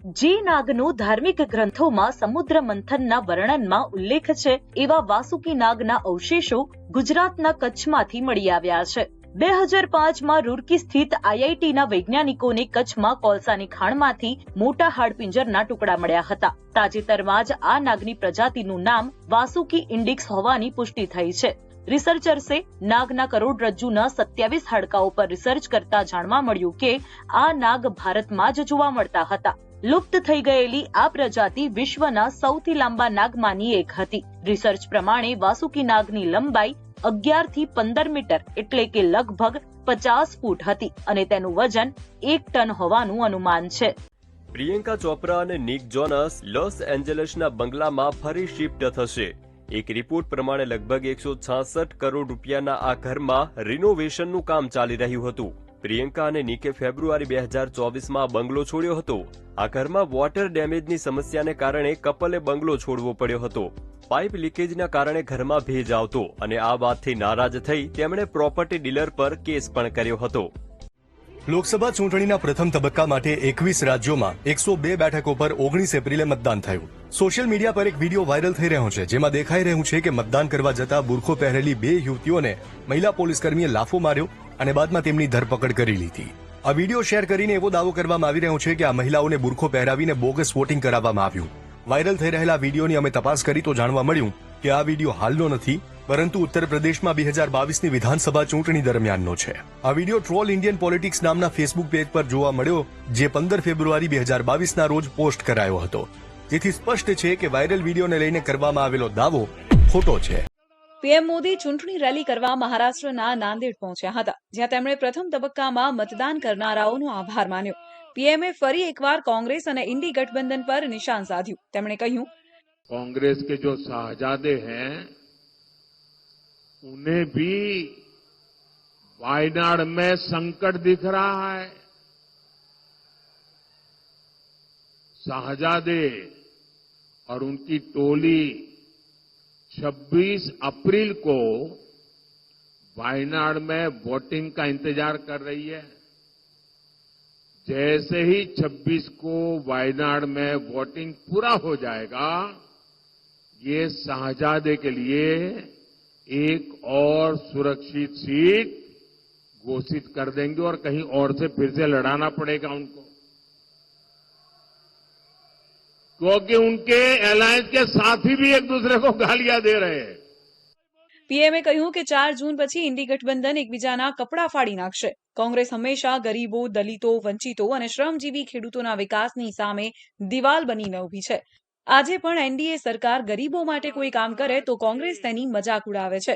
જે નાગનો ધાર્મિક ગ્રંથોમાં સમુદ્ર મંથનના વર્ણનમાં ઉલ્લેખ છે. એવા વાસુકી નાગના અવશેષો ગુજરાતના કચ્છમાંથી મળી આવ્યા છે. બે હજાર પાંચમાં રૂરકી સ્થિત આઈઆઈટીના વૈજ્ઞાનિકોને કચ્છમાં કોલસાની ખાણમાંથી મોટા હાડપિંજરના ટુકડા મળ્યા હતા. તાજેતરમાં જ આ નાગની પ્રજાતિનું નામ વાસુકી ઇન્ડિક્સ હોવાની પુષ્ટિ થઈ છે. રિસર્ચર્સે નાગના કરોડરજ્જુના સત્યાવીસ હાડકાઓ પર રિસર્ચ કરતા જાણવા મળ્યું કે આ નાગ ભારતમાં જ જોવા મળતા હતા. લુપ્ત થઈ ગયેલી આ પ્રજાતિ વિશ્વના સૌથી લાંબા નાગમાંની એક હતી. રિસર્ચ પ્રમાણે વાસુકી નાગની લંબાઈ અગિયારથી પંદર મીટર એટલે કે લગભગ પચાસ ફૂટ હતી અને તેનું વજન એક ટન હોવાનું અનુમાન છે. પ્રિયંકા ચોપરા અને નિક જોનસ લોસ એન્જલસના બંગલામાં ફરી શિફ્ટ થશે. એક રિપોર્ટ પ્રમાણે લગભગ એકસો કરોડ રૂપિયાના આ ઘરમાં રિનોવેશનનું કામ ચાલી રહ્યું હતું. પ્રિયંકા અને નિકે ફેબ્રુઆરી બે હજાર ચોવીસમાં બંગલો છોડ્યો હતો. આ ઘરમાં વોટર ડેમેજની સમસ્યાને કારણે કપલે બંગલો છોડવો પડ્યો હતો. પાઇપ લીકેજના કારણે ઘરમાં ભેજ આવતો અને આ વાતથી નારાજ થઈ તેમણે પ્રોપર્ટી ડીલર પર કેસ પણ કર્યો હતો. લોકસભા ચૂંટણીના પ્રથમ તબક્કા માટે એકવીસ રાજ્યોમાં એકસો બે બેઠકો પર ઓગણીસ એપ્રિલે મતદાન થયું. સોશિયલ મીડિયા પર એક વીડિયો વાયરલ થઈ રહ્યો છે, જેમાં દેખાઈ રહ્યું છે કે મતદાન કરવા જતા બુરખો પહેરેલી બે યુવતીઓને મહિલા પોલીસકર્મીએ લાફો માર્યો અને બાદમાં તેમની ધરપકડ કરી લીધી. આ વીડિયો શેર કરીને એવો દાવો કરવામાં આવી રહ્યો છે કે આ મહિલાઓને બુરખો પહેરાવીને બોગસ વોટિંગ કરાવવામાં આવ્યું. વાયરલ થઈ રહેલા વિડીયોની અમે તપાસ કરી તો જાણવા મળ્યું કે આ વીડિયો હાલનો નથી, પરંતુ ઉત્તર પ્રદેશમાં બે હજાર બાવીસની વિધાનસભા ચૂંટણી દરમિયાનનો છે. આ વીડિયો ટ્રોલ ઇન્ડિયન પોલિટિક્સ નામના ફેસબુક પેજ પર જોવા મળ્યો, જે પંદર ફેબ્રુઆરી બે હજાર બાવીસના રોજ પોસ્ટ કરાયો હતો. જેથી સ્પષ્ટ છે કે વાયરલ વિડીયોને લઈને કરવામાં આવેલો દાવો ખોટો છે. પીએમ મોદી ચૂંટણી રેલી કરવા મહારાષ્ટ્રના નાંદેડ પહોંચ્યા હતા જ્યાં તેમણે પ્રથમ તબક્કામાં મતદાન કરનારાઓનો આભાર માન્યો પીએમએ ફરી એકવાર કોંગ્રેસ અને ઇન્ડી ગઠબંધન પર નિશાન સાધ્યું તેમણે કહ્યું कांग्रेस के जो शाहजादे हैं उन्हें भी वायनाड में संकट दिख रहा है शाहजादे और उनकी टोली 26 अप्रैल को वायनाड में वोटिंग का इंतज़ार कर रही है। जैसे ही 26 को वायनाड में वोटिंग पूरा हो जाएगा, ये शाहजादे के लिए एक और सुरक्षित सीट घोषित कर देंगे और कहीं और से फिर से लड़ाना पड़ेगा उनको। क्योंकि उनके अलायंस के साथी भी एक दूसरे को गालियां दे रहे हैं પીએમએ કહ્યું કે ચાર જૂન પછી ઇન્ડી ગઠબંધન એકબીજાના કપડા ફાડી નાખશે કોંગ્રેસ હંમેશા ગરીબો દલિતો વંચિતો અને શ્રમજીવી ખેડૂતોના વિકાસની સામે દિવાલ બનીને ઊભી છે આજે પણ એનડીએ સરકાર ગરીબો માટે કોઈ કામ કરે તો કોંગ્રેસ તેની મજાક ઉડાવે છે